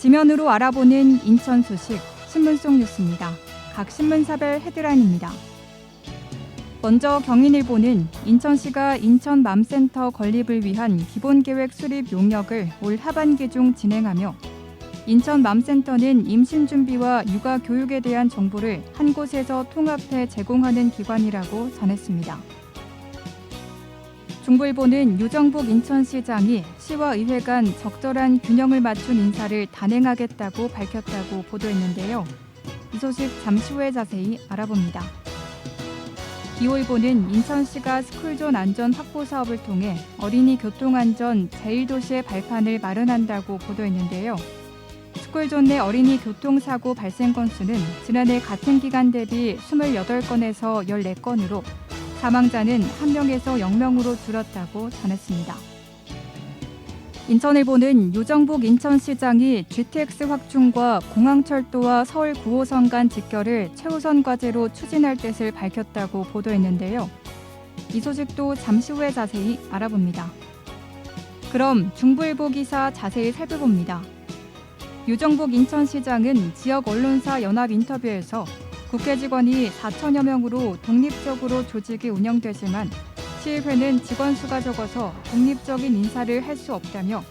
지면으로 알아보는 인천 소식 신문 속 뉴스입니다. 각 신문사별 헤드라인입니다. 먼저 경인일보는 인천시가 인천 맘센터 건립을 위한 기본계획 수립 용역을 올 하반기 중 진행하며 인천 맘센터는 임신 준비와 육아 교육에 대한 정보를 한 곳에서 통합해 제공하는 기관이라고 전했습니다. 중부일보는 유정복 인천시장이 시와 의회 간 적절한 균형을 맞춘 인사를 단행하겠다고 밝혔다고 보도했는데요. 이 소식 잠시 후에 자세히 알아봅니다. 기호일보는 인천시가 스쿨존 안전 확보 사업을 통해 어린이 교통안전 제1도시의 발판을 마련한다고 보도했는데요. 스쿨존 내 어린이 교통사고 발생 건수는 지난해 같은 기간 대비 28건에서 14건으로 사망자는 1명에서 0명으로 줄었다고 전했습니다. 인천일보는 유정복 인천시장이 GTX 확충과 공항철도와 서울 9호선 간 직결을 최우선 과제로 추진할 뜻을 밝혔다고 보도했는데요. 이 소식도 잠시 후에 자세히 알아봅니다. 그럼 중부일보 기사 자세히 살펴봅니다. 유정복 인천시장은 지역 언론사 연합 인터뷰에서 국회 직원이 4천여 명으로 독립적으로 조직이 운영되지만 시의회는 직원 수가 적어서 독립적인 인사를 할 수 없다며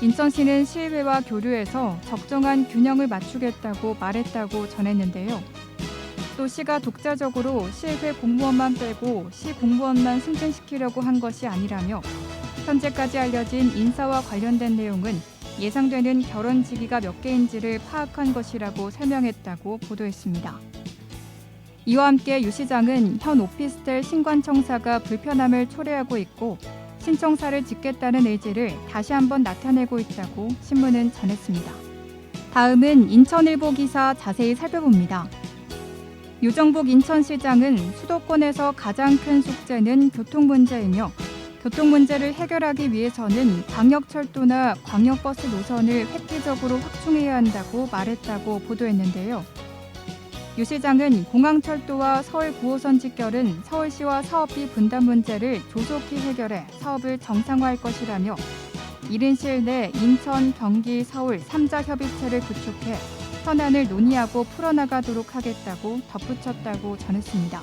인천시는 시의회와 교류해서 적정한 균형을 맞추겠다고 말했다고 전했는데요. 또 시가 독자적으로 시의회 공무원만 빼고 시 공무원만 승진시키려고 한 것이 아니라며 현재까지 알려진 인사와 관련된 내용은 예상되는 결혼 시기가 몇 개인지를 파악한 것이라고 설명했다고 보도했습니다. 이와 함께 유 시장은 현 오피스텔 신관청사가 불편함을 초래하고 있고 신청사를 짓겠다는 의지를 다시 한번 나타내고 있다고 신문은 전했습니다. 다음은 인천일보 기사 자세히 살펴봅니다. 유정복 인천시장은 수도권에서 가장 큰 숙제는 교통 문제이며 교통 문제를 해결하기 위해서는 광역철도나 광역버스 노선을 획기적으로 확충해야 한다고 말했다고 보도했는데요. 유 시장은 공항철도와 서울 9호선 직결은 서울시와 사업비 분담 문제를 조속히 해결해 사업을 정상화할 것이라며 이른 시일 내 인천, 경기, 서울 3자 협의체를 구축해 현안을 논의하고 풀어나가도록 하겠다고 덧붙였다고 전했습니다.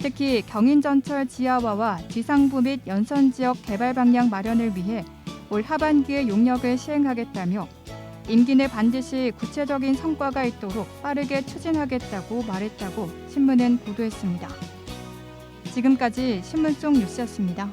특히 경인전철 지하화와 지상부 및 연선 지역 개발 방향 마련을 위해 올 하반기에 용역을 시행하겠다며 임기 내 반드시 구체적인 성과가 있도록 빠르게 추진하겠다고 말했다고 신문은 보도했습니다. 지금까지 신문 속 뉴스였습니다.